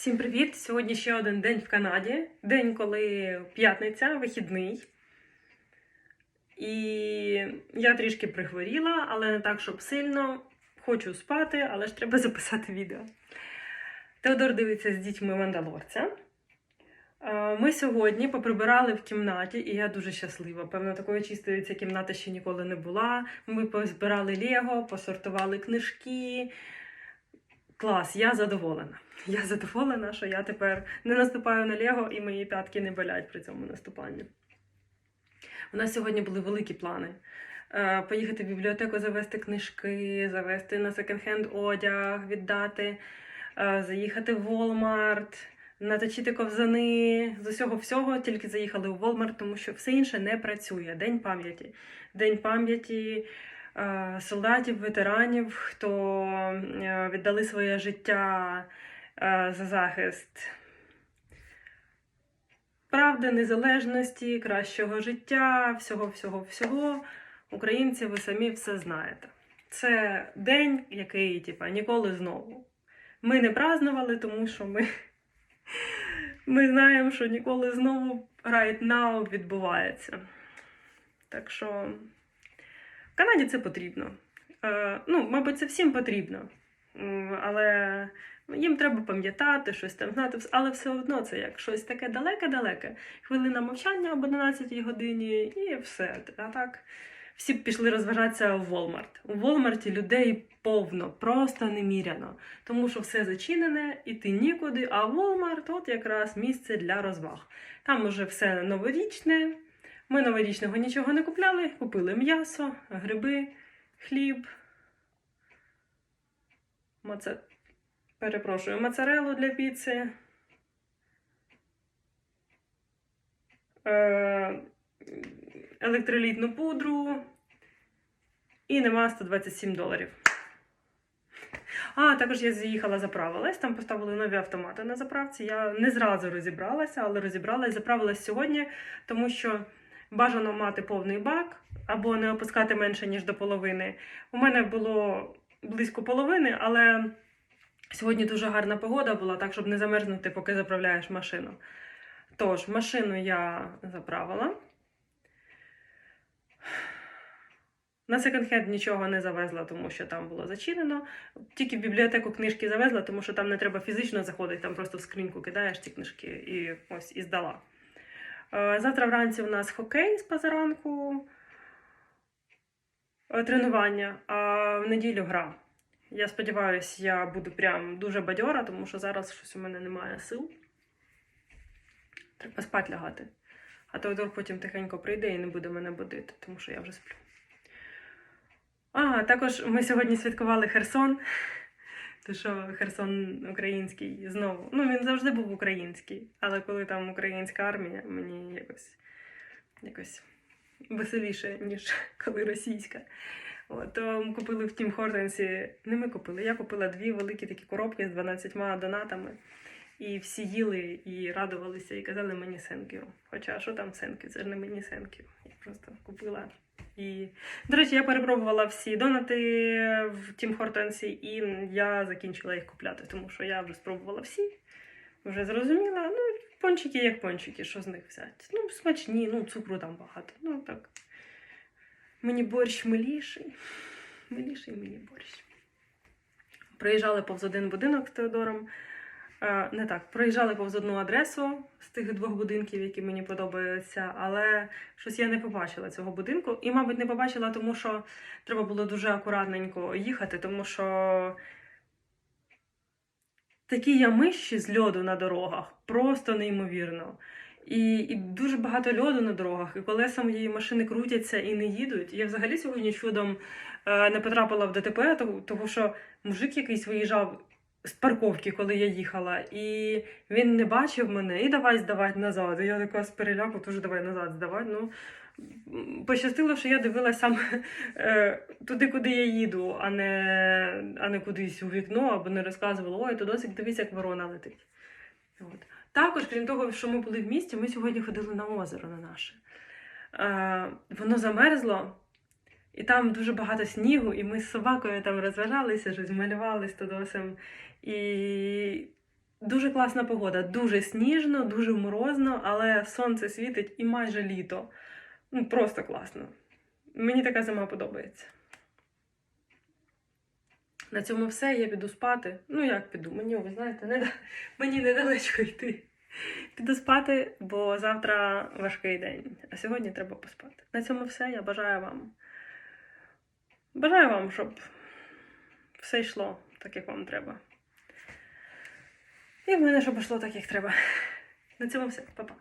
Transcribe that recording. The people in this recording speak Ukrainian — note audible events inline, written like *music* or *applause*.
Всім привіт! Сьогодні ще один день в Канаді. День, коли п'ятниця, вихідний. І я трішки прихворіла, але не так, щоб сильно. Хочу спати, але ж треба записати відео. Теодор дивиться з дітьми Мандалорця. Ми сьогодні поприбирали в кімнаті, і я дуже щаслива. Певно, такої чистої ця кімната ще ніколи не була. Ми позбирали Лего, посортували книжки. Клас, я задоволена. *laughs* Я задоволена, що я тепер не наступаю на Лего і мої п'ятки не болять при цьому наступанні. У нас сьогодні були великі плани. Е, Поїхати в бібліотеку, завести книжки, завести на секонд-хенд одяг, віддати, е, заїхати в Walmart, наточити ковзани. З усього всього тільки заїхали в Walmart, тому що все інше не працює. День пам'яті. День пам'яті солдатів, ветеранів, хто е, віддали своє життя е, за захист правди, незалежності, кращого життя, всього, всього, всього. Українці, ви самі все знаєте. Це день, який, типа, ніколи знову. Ми не празднували, тому що ми, *laughs* ми знаємо, що ніколи знову right now відбувається. Так що Канаді це потрібно. Е, ну, мабуть, це всім потрібно. Але їм треба пам'ятати, щось там знати, але все одно це як щось таке далеке-далеке. Хвилина мовчання об 11 годині і все. А так всі пішли розважатися в Walmart. У Walmart людей повно, просто неміряно. Тому що все зачинене, іти нікуди, а Walmart от якраз місце для розваг. Там уже все новорічне. Ми новорічного нічого не купляли, купили м'ясо, гриби, хліб. Маце... Перепрошую, моцарелу для піци. Е, електролітну пудру. І нема 127 доларів. А, також я заїхала, заправилась. Там поставили нові автомати на заправці. Я не зразу розібралася, але розібралась, заправилась сьогодні, тому що бажано мати повний бак або не опускати менше, ніж до половини. У мене було близько половини, але сьогодні дуже гарна погода була, так щоб не замерзнути, поки заправляєш машину. Тож, машину я заправила. На секонд-хенд нічого не завезла, тому що там було зачинено. Тільки в бібліотеку книжки завезла, тому що там не треба фізично заходити, там просто в скриньку кидаєш ці книжки і ось і здала. Е, Завтра вранці у нас хокей з позаранку, е, тренування, а в неділю гра. Я сподіваюся, я буду прям дуже бадьора, тому що зараз щось у мене немає сил. Треба спати лягати. А Теодор потім тихенько прийде і не буде мене будити, тому що я вже сплю. А, також ми сьогодні святкували Херсон. То що Херсон український знову. Ну, він завжди був український, але коли там українська армія, мені якось, якось веселіше, ніж *laughs* коли російська. От, то купили в Тім Хортенсі, не ми купили, я купила дві великі такі коробки з 12 донатами. І всі їли і радувалися, і казали мені сенкю. Хоча що там сенкю? Це ж не мені сенкю. Я просто купила. І, до речі, я перепробувала всі донати в Тім Хортенсі, і я закінчила їх купляти, тому що я вже спробувала всі. Вже зрозуміла. Ну, пончики як пончики, що з них взяти. Ну, смачні, ну, цукру там багато. Ну так. Мені борщ миліший. Миліший мені борщ. Приїжджали повз один будинок з Теодором. Е, Не так, проїжджали повз одну адресу з тих двох будинків, які мені подобаються, але щось я не побачила цього будинку. І, мабуть, не побачила, тому що треба було дуже акуратненько їхати, тому що такі ямищі з льоду на дорогах просто неймовірно. І, і дуже багато льоду на дорогах, і колеса моєї машини крутяться і не їдуть. Я взагалі сьогодні чудом е, не потрапила в ДТП, тому, тому що мужик якийсь виїжджав з парковки, коли я їхала, і він не бачив мене і давай здавати назад. І я така з переляку, теж давай назад здавати. Ну, пощастило, що я дивилася саме *laughs* туди, куди я їду, а не, а не кудись у вікно, або не розказувала, ой, то досить дивись, як ворона летить. От. Також, крім того, що ми були в місті, ми сьогодні ходили на озеро на наше. Е, воно замерзло, і там дуже багато снігу, і ми з собакою там розважалися, щось малювали з Тодосом. І Дуже класна погода, дуже сніжно, дуже морозно, але сонце світить і майже літо. Ну, просто класно. Мені така зима подобається. На цьому все. Я піду спати. Ну, як піду? Мені, ви знаєте, не, мені недалечко йти. Піду спати, бо завтра важкий день, а сьогодні треба поспати. На цьому все. Я бажаю вам. Бажаю вам, щоб все йшло так, як вам треба. І в мене, щоб йшло так, як треба. На цьому все. Па-па.